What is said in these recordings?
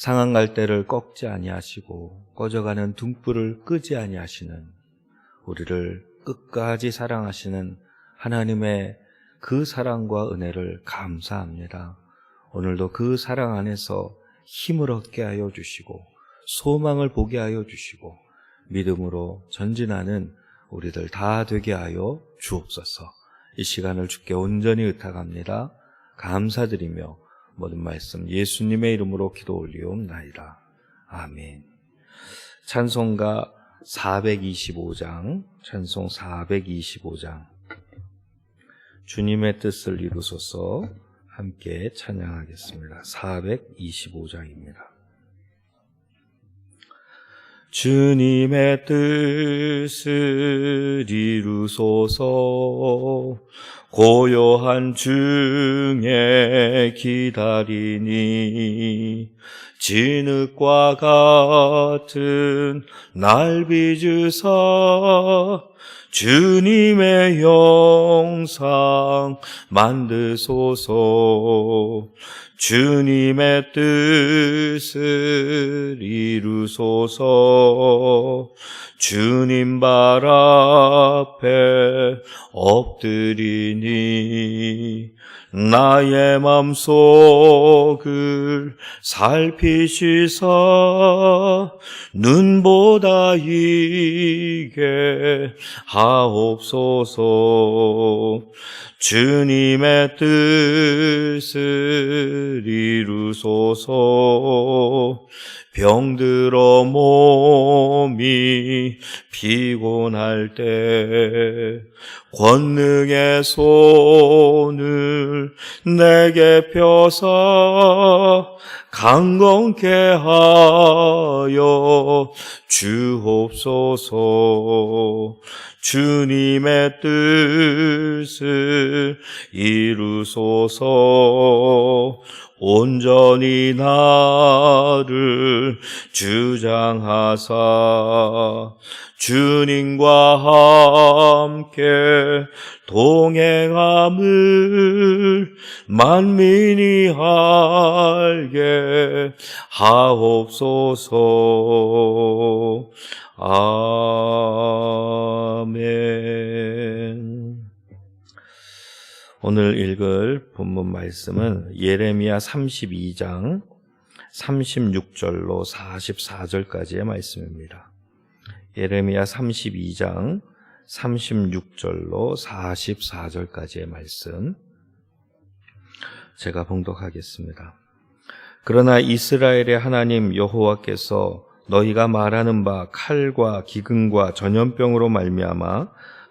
상한 갈대를 꺾지 아니하시고 꺼져가는 등불을 끄지 아니하시는 우리를 끝까지 사랑하시는 하나님의 그 사랑과 은혜를 감사합니다. 오늘도 그 사랑 안에서 힘을 얻게 하여 주시고 소망을 보게 하여 주시고 믿음으로 전진하는 우리들 다 되게 하여 주옵소서. 이 시간을 주께 온전히 의탁합니다. 감사드리며 모든 말씀 예수님의 이름으로 기도 올리옵나이다. 아멘. 찬송가 425장, 찬송 425장. 주님의 뜻을 이루소서 함께 찬양하겠습니다. 425장입니다. 주님의 뜻을 이루소서. 고요한 중에 기다리니 진흙과 같은 날 빚으사 주님의 영상 만드소서 주님의 뜻을 이루소서. 주님 발 앞에 엎드리니 나의 맘속을 살피시사 눈보다 이게 하옵소서. 주님의 뜻을 이루소서 병들어 몸이 피곤할 때 권능의 손을 내게 펴사 강건케 하여 주옵소서. 주님의 뜻을 이루소서 온전히 나를 주장하사 주님과 함께 동행함을 만민이 알게 하옵소서. 아멘. 오늘 읽을 본문 말씀은 예레미야 32장 36절로 44절까지의 말씀입니다. 예레미야 32장 36절로 44절까지의 말씀 제가 봉독하겠습니다. 그러나 이스라엘의 하나님 여호와께서 너희가 말하는 바 칼과 기근과 전염병으로 말미암아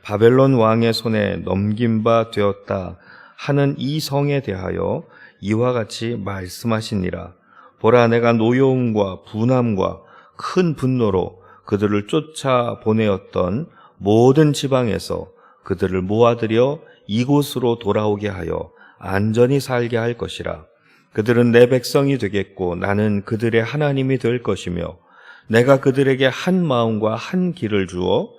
바벨론 왕의 손에 넘긴 바 되었다 하는 이 성에 대하여 이와 같이 말씀하시니라. 보라 내가 노여움과 분함과 큰 분노로 그들을 쫓아 보내었던 모든 지방에서 그들을 모아들여 이곳으로 돌아오게 하여 안전히 살게 할 것이라. 그들은 내 백성이 되겠고 나는 그들의 하나님이 될 것이며 내가 그들에게 한 마음과 한 길을 주어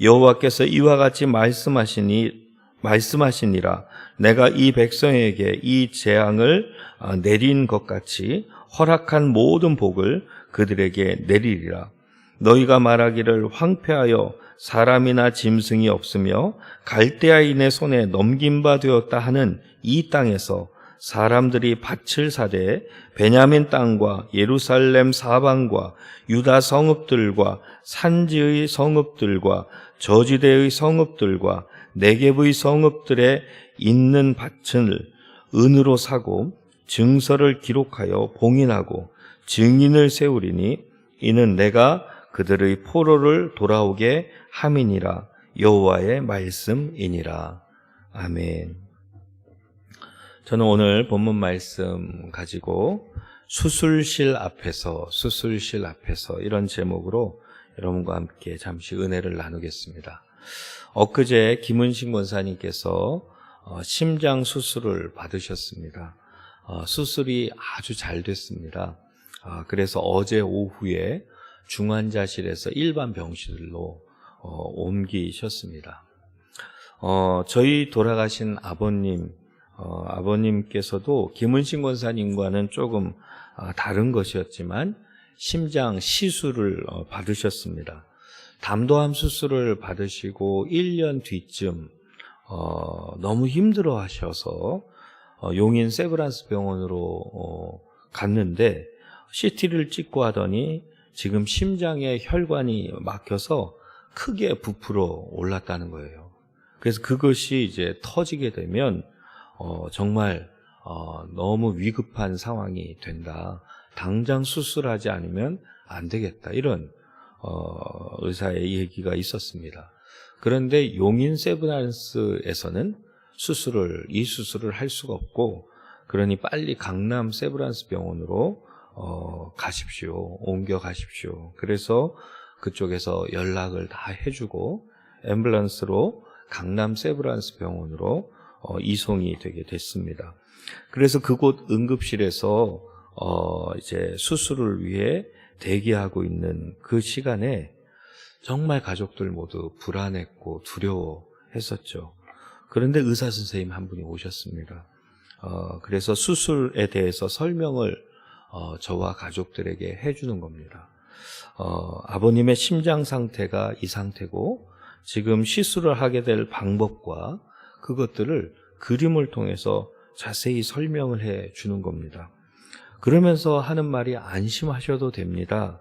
여호와께서 이와 같이 말씀하시니 말씀하시니라. 내가 이 백성에게 이 재앙을 아, 내린 것 같이 허락한 모든 복을 그들에게 내리리라. 너희가 말하기를 황폐하여 사람이나 짐승이 없으며 갈대아인의 손에 넘긴 바 되었다 하는 이 땅에서 사람들이 밭을 사되 베냐민 땅과 예루살렘 사방과 유다 성읍들과 산지의 성읍들과 저지대의 성읍들과 내geb의 성읍들에 있는 밭을 은으로 사고 증서를 기록하여 봉인하고 증인을 세우리니 이는 내가 그들의 포로를 돌아오게 함이니라 여호와의 말씀이니라 아멘. 저는 오늘 본문 말씀 가지고 수술실 앞에서 수술실 앞에서 이런 제목으로 여러분과 함께 잠시 은혜를 나누겠습니다. 엊그제 김은식 원사님께서 어, 심장 수술을 받으셨습니다. 어, 수술이 아주 잘 됐습니다. 아, 그래서 어제 오후에 중환자실에서 일반 병실로 어, 옮기셨습니다. 어, 저희 돌아가신 아버님, 어, 아버님께서도 김은신 권사님과는 조금 아, 다른 것이었지만 심장 시술을 어, 받으셨습니다. 담도암 수술을 받으시고 1년 뒤쯤 어, 너무 힘들어 하셔서 어, 용인 세브란스 병원으로 어, 갔는데 CT를 찍고 하더니 지금 심장에 혈관이 막혀서 크게 부풀어 올랐다는 거예요. 그래서 그것이 이제 터지게 되면 어, 정말 어, 너무 위급한 상황이 된다. 당장 수술하지 않으면 안 되겠다. 이런 어, 의사의 얘기가 있었습니다. 그런데 용인 세브란스에서는 수술을 이 수술을 할 수가 없고 그러니 빨리 강남 세브란스 병원으로 어, 가십시오. 옮겨 가십시오. 그래서 그쪽에서 연락을 다 해주고 앰뷸런스로 강남 세브란스 병원으로 어, 이송이 되게 됐습니다. 그래서 그곳 응급실에서 어, 이제 수술을 위해 대기하고 있는 그 시간에 정말 가족들 모두 불안했고 두려워했었죠. 그런데 의사 선생님 한 분이 오셨습니다. 어, 그래서 수술에 대해서 설명을 어, 저와 가족들에게 해주는 겁니다. 어, 아버님의 심장 상태가 이 상태고 지금 시술을 하게 될 방법과 그것들을 그림을 통해서 자세히 설명을 해 주는 겁니다. 그러면서 하는 말이 안심하셔도 됩니다.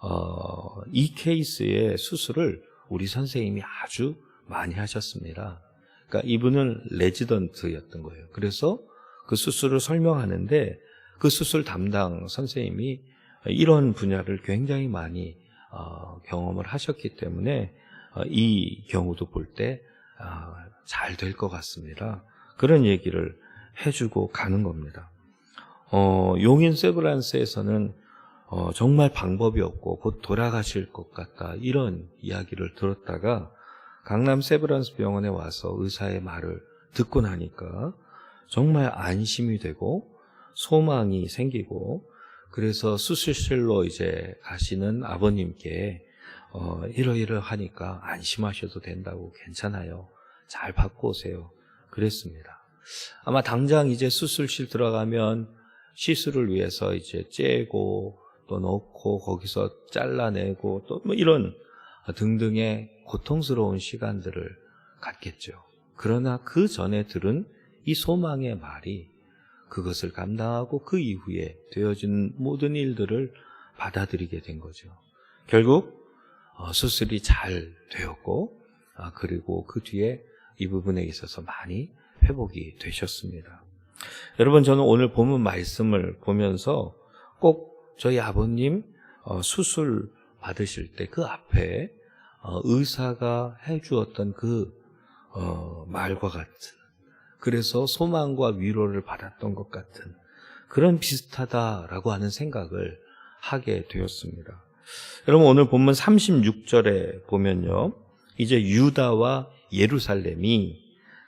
어, 이 케이스의 수술을 우리 선생님이 아주 많이 하셨습니다. 그러니까 이분은 레지던트였던 거예요. 그래서 그 수술을 설명하는데 그 수술 담당 선생님이 이런 분야를 굉장히 많이 어, 경험을 하셨기 때문에 어, 이 경우도 볼 때 잘 될것 같습니다. 그런 얘기를 해주고 가는 겁니다. 어, 용인 세브란스에서는 어, 정말 방법이 없고 곧 돌아가실 것 같다 이런 이야기를 들었다가 강남 세브란스 병원에 와서 의사의 말을 듣고 나니까 정말 안심이 되고 소망이 생기고 그래서 수술실로 이제 가시는 아버님께 어, 이러이러하니까 안심하셔도 된다고 괜찮아요. 잘 받고 오세요. 그랬습니다. 아마 당장 이제 수술실 들어가면 시술을 위해서 이제 째고 또 넣고 거기서 잘라내고 또 뭐 이런 등등의 고통스러운 시간들을 갖겠죠. 그러나 그 전에 들은 이 소망의 말이 그것을 감당하고 그 이후에 되어진 모든 일들을 받아들이게 된 거죠. 결국 어, 수술이 잘 되었고 아, 그리고 그 뒤에 이 부분에 있어서 많이 회복이 되셨습니다. 여러분 저는 오늘 본문 말씀을 보면서 꼭 저희 아버님 어, 수술 받으실 때 그 앞에 어, 의사가 해주었던 그 말과 같은 그래서 소망과 위로를 받았던 것 같은 그런 비슷하다라고 하는 생각을 하게 되었습니다. 여러분 오늘 본문 36절에 보면요. 이제 유다와 예루살렘이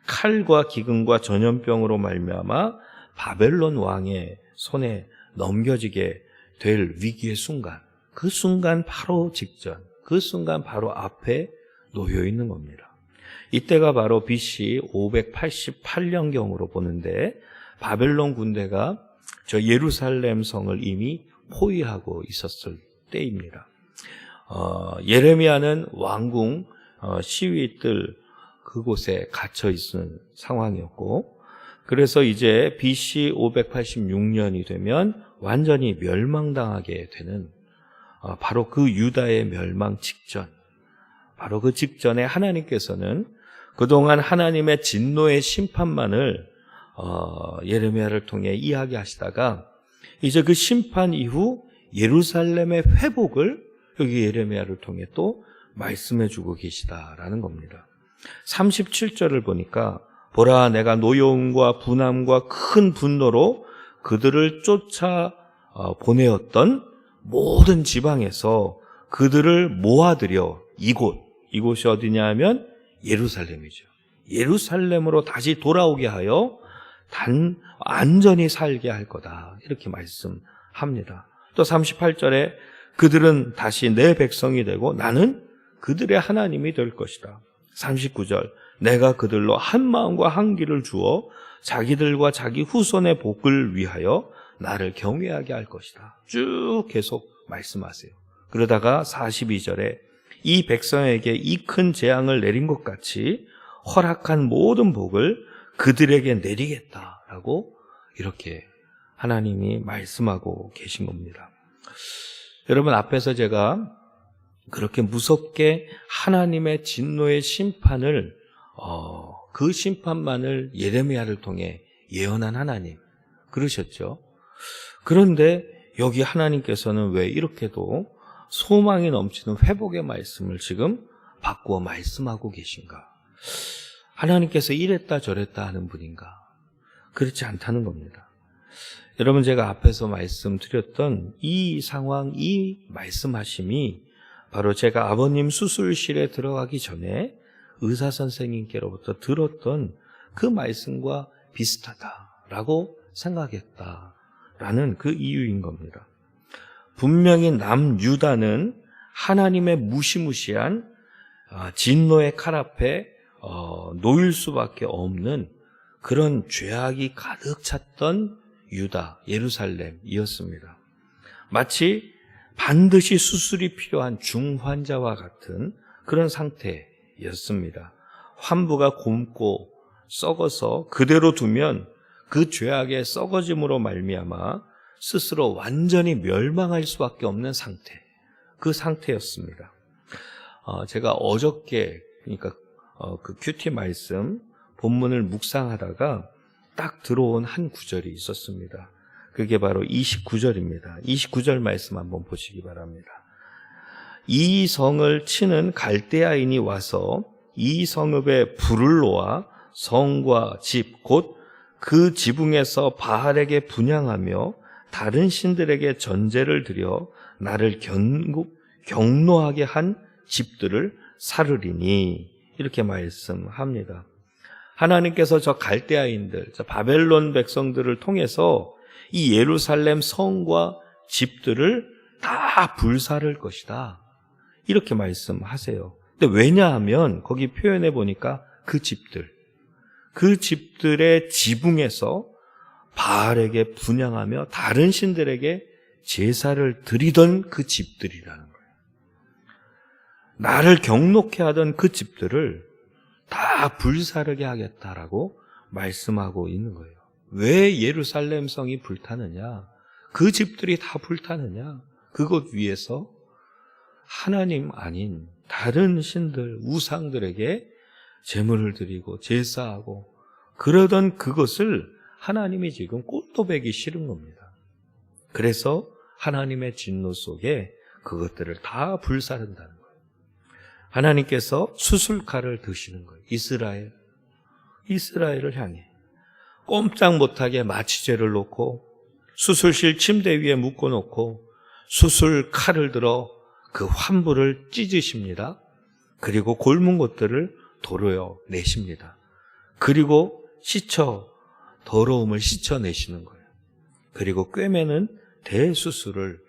칼과 기근과 전염병으로 말미암아 바벨론 왕의 손에 넘겨지게 될 위기의 순간 그 순간 바로 직전, 그 순간 바로 앞에 놓여 있는 겁니다. 이때가 바로 BC 588년경으로 보는데 바벨론 군대가 저 예루살렘 성을 이미 포위하고 있었을 때입니다. 어, 예레미야는 왕궁 어, 시위들 그곳에 갇혀 있는 상황이었고 그래서 이제 BC 586년이 되면 완전히 멸망당하게 되는 어, 바로 그 유다의 멸망 직전 바로 그 직전에 하나님께서는 그동안 하나님의 진노의 심판만을 어, 예레미야를 통해 이야기하시다가 이제 그 심판 이후 예루살렘의 회복을 여기 예레미야를 통해 또 말씀해 주고 계시다라는 겁니다. 37절을 보니까 보라 내가 노여움과 분함과 큰 분노로 그들을 쫓아 어, 보내었던 모든 지방에서 그들을 모아들여 이곳 이곳이 어디냐 하면 예루살렘이죠. 예루살렘으로 다시 돌아오게 하여 단 안전히 살게 할 거다. 이렇게 말씀합니다. 또 38절에 그들은 다시 내 백성이 되고 나는 그들의 하나님이 될 것이다. 39절 내가 그들로 한 마음과 한 길을 주어 자기들과 자기 후손의 복을 위하여 나를 경외하게 할 것이다. 쭉 계속 말씀하세요. 그러다가 42절에 이 백성에게 이 큰 재앙을 내린 것 같이 허락한 모든 복을 그들에게 내리겠다라고 이렇게 하나님이 말씀하고 계신 겁니다. 여러분 앞에서 제가 그렇게 무섭게 하나님의 진노의 심판을 어, 그 심판만을 예레미야를 통해 예언한 하나님 그러셨죠. 그런데 여기 하나님께서는 왜 이렇게도 소망이 넘치는 회복의 말씀을 지금 바꾸어 말씀하고 계신가? 하나님께서 이랬다 저랬다 하는 분인가? 그렇지 않다는 겁니다. 여러분 제가 앞에서 말씀드렸던 이 상황, 이 말씀하심이 바로 제가 아버님 수술실에 들어가기 전에 의사 선생님께로부터 들었던 그 말씀과 비슷하다라고 생각했다라는 그 이유인 겁니다. 분명히 남유다는 하나님의 무시무시한 아, 진노의 칼 앞에 어, 놓일 수밖에 없는 그런 죄악이 가득 찼던 유다, 예루살렘이었습니다. 마치 반드시 수술이 필요한 중환자와 같은 그런 상태였습니다. 환부가 곪고 썩어서 그대로 두면 그 죄악의 썩어짐으로 말미암아 스스로 완전히 멸망할 수밖에 없는 상태. 그 상태였습니다. 어, 제가 어저께 그러니까 어, 그 큐티 말씀 본문을 묵상하다가 딱 들어온 한 구절이 있었습니다. 그게 바로 29절입니다. 29절 말씀 한번 보시기 바랍니다. 이 성을 치는 갈대아인이 와서 이 성읍에 불을 놓아 성과 집, 곧 그 지붕에서 바알에게 분양하며 다른 신들에게 전제를 드려 나를 경고, 경노하게 한 집들을 사르리니 이렇게 말씀합니다. 하나님께서 저 갈대아인들, 저 바벨론 백성들을 통해서 이 예루살렘 성과 집들을 다 불사를 것이다. 이렇게 말씀하세요. 근데 왜냐하면 거기 표현해 보니까 그 집들, 그 집들의 지붕에서 바알에게 분양하며 다른 신들에게 제사를 드리던 그 집들이라는 거예요. 나를 경록해 하던 그 집들을 다 불사르게 하겠다라고 말씀하고 있는 거예요. 왜 예루살렘 성이 불타느냐? 그 집들이 다 불타느냐? 그것 위에서 하나님 아닌 다른 신들, 우상들에게 제물을 드리고 제사하고 그러던 그것을 하나님이 지금 꼴도배기 싫은 겁니다. 그래서 하나님의 진노 속에 그것들을 다 불사른다는 거예요. 하나님께서 수술칼을 드시는 거예요. 이스라엘. 이스라엘을 향해. 꼼짝 못하게 마취제를 놓고 수술실 침대 위에 묶어놓고 수술 칼을 들어 그 환부를 찢으십니다. 그리고 골문 것들을 도로여 내십니다. 그리고 씻어 더러움을 씻어내시는 거예요. 그리고 꿰매는 대수술을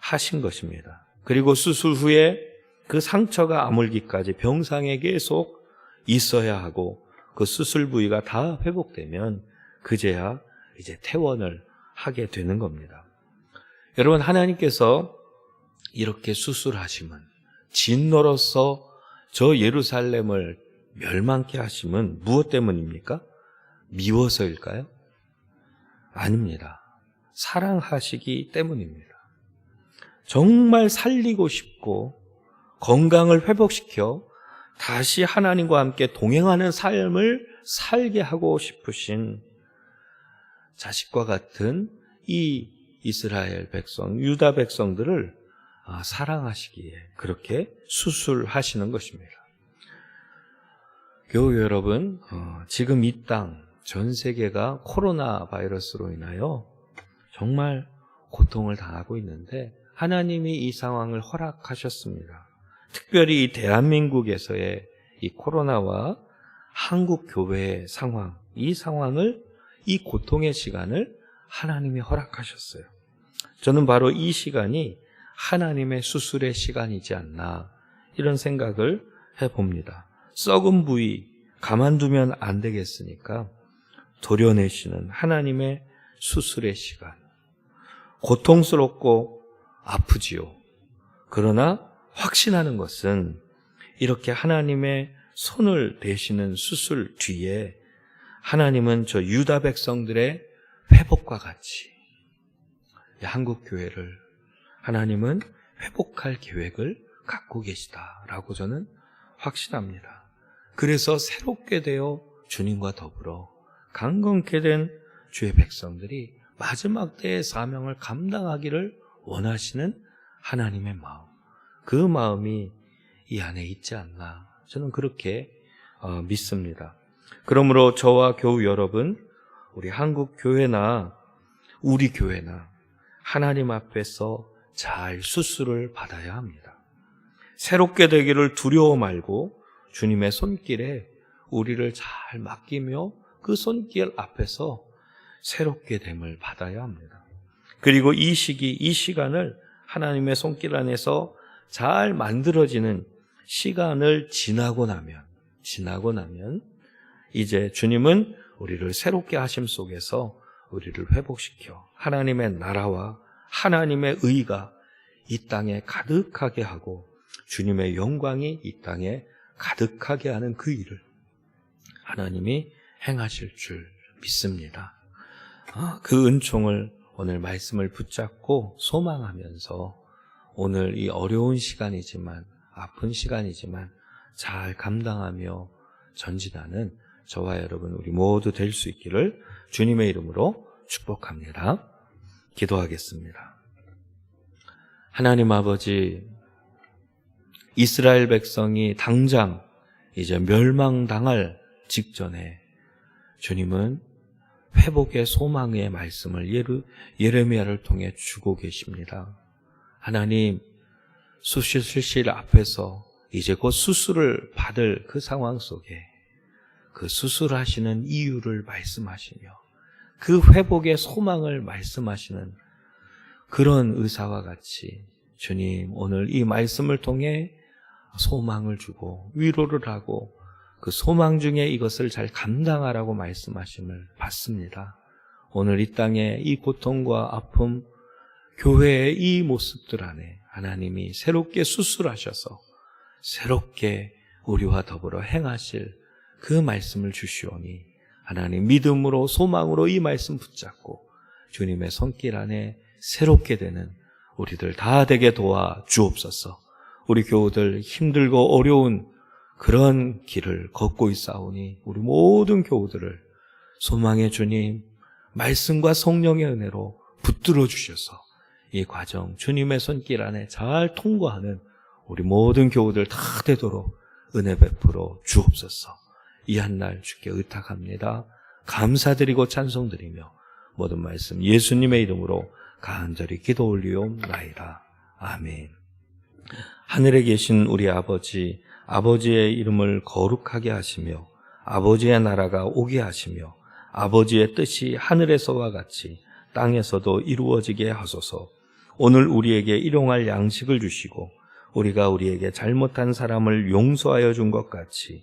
하신 것입니다. 그리고 수술 후에 그 상처가 아물기까지 병상에 계속 있어야 하고 그 수술 부위가 다 회복되면 그제야 이제 퇴원을 하게 되는 겁니다. 여러분 하나님께서 이렇게 수술하심은 진노로서 저 예루살렘을 멸망케 하심은 무엇 때문입니까? 미워서일까요? 아닙니다. 사랑하시기 때문입니다. 정말 살리고 싶고 건강을 회복시켜 다시 하나님과 함께 동행하는 삶을 살게 하고 싶으신 자식과 같은 이 이스라엘 백성, 유다 백성들을 아, 사랑하시기에 그렇게 수술하시는 것입니다. 교우 여러분, 어, 지금 이 땅, 전 세계가 코로나 바이러스로 인하여 정말 고통을 당하고 있는데 하나님이 이 상황을 허락하셨습니다. 특별히 이 대한민국에서의 이 코로나와 한국 교회의 상황, 이 상황을 이 고통의 시간을 하나님이 허락하셨어요. 저는 바로 이 시간이 하나님의 수술의 시간이지 않나 이런 생각을 해봅니다. 썩은 부위 가만두면 안 되겠으니까 도려내시는 하나님의 수술의 시간. 고통스럽고 아프지요. 그러나 확신하는 것은 이렇게 하나님의 손을 대시는 수술 뒤에 하나님은 저 유다 백성들의 회복과 같이 한국 교회를 하나님은 회복할 계획을 갖고 계시다라고 저는 확신합니다. 그래서 새롭게 되어 주님과 더불어 강건케 된 주의 백성들이 마지막 때의 사명을 감당하기를 원하시는 하나님의 마음. 그 마음이 이 안에 있지 않나. 저는 그렇게 어, 믿습니다. 그러므로 저와 교우 여러분, 우리 한국 교회나 우리 교회나 하나님 앞에서 잘 수술을 받아야 합니다. 새롭게 되기를 두려워 말고 주님의 손길에 우리를 잘 맡기며 그 손길 앞에서 새롭게 됨을 받아야 합니다. 그리고 이 시기, 이 시간을 하나님의 손길 안에서 잘 만들어지는 시간을 지나고 나면, 지나고 나면, 이제 주님은 우리를 새롭게 하심 속에서 우리를 회복시켜 하나님의 나라와 하나님의 의가 이 땅에 가득하게 하고 주님의 영광이 이 땅에 가득하게 하는 그 일을 하나님이 행하실 줄 믿습니다. 아, 그 은총을 오늘 말씀을 붙잡고 소망하면서 오늘 이 어려운 시간이지만 아픈 시간이지만 잘 감당하며 전진하는 저와 여러분 우리 모두 될 수 있기를 주님의 이름으로 축복합니다. 기도하겠습니다. 하나님 아버지 이스라엘 백성이 당장 이제 멸망당할 직전에 주님은 회복의 소망의 말씀을 예르, 예레미야를 통해 주고 계십니다. 하나님 수실실 앞에서 이제 곧 수술을 받을 그 상황 속에 그 수술하시는 이유를 말씀하시며 그 회복의 소망을 말씀하시는 그런 의사와 같이 주님 오늘 이 말씀을 통해 소망을 주고 위로를 하고 그 소망 중에 이것을 잘 감당하라고 말씀하심을 받습니다. 오늘 이 땅에 이 고통과 아픔, 교회의 이 모습들 안에 하나님이 새롭게 수술하셔서 새롭게 우리와 더불어 행하실 그 말씀을 주시오니 하나님 믿음으로 소망으로 이 말씀 붙잡고 주님의 손길 안에 새롭게 되는 우리들 다 되게 도와 주옵소서. 우리 교우들 힘들고 어려운 그런 길을 걷고 있사오니 우리 모든 교우들을 소망의 주님 말씀과 성령의 은혜로 붙들어 주셔서 이 과정 주님의 손길 안에 잘 통과하는 우리 모든 교우들 다 되도록 은혜 베풀어 주옵소서. 이 한 날 주께 의탁합니다. 감사드리고 찬송드리며 모든 말씀 예수님의 이름으로 간절히 기도 올리옵나이다. 아멘. 하늘에 계신 우리 아버지, 아버지의 이름을 거룩하게 하시며 아버지의 나라가 오게 하시며 아버지의 뜻이 하늘에서와 같이 땅에서도 이루어지게 하소서. 오늘 우리에게 일용할 양식을 주시고 우리가 우리에게 잘못한 사람을 용서하여 준 것 같이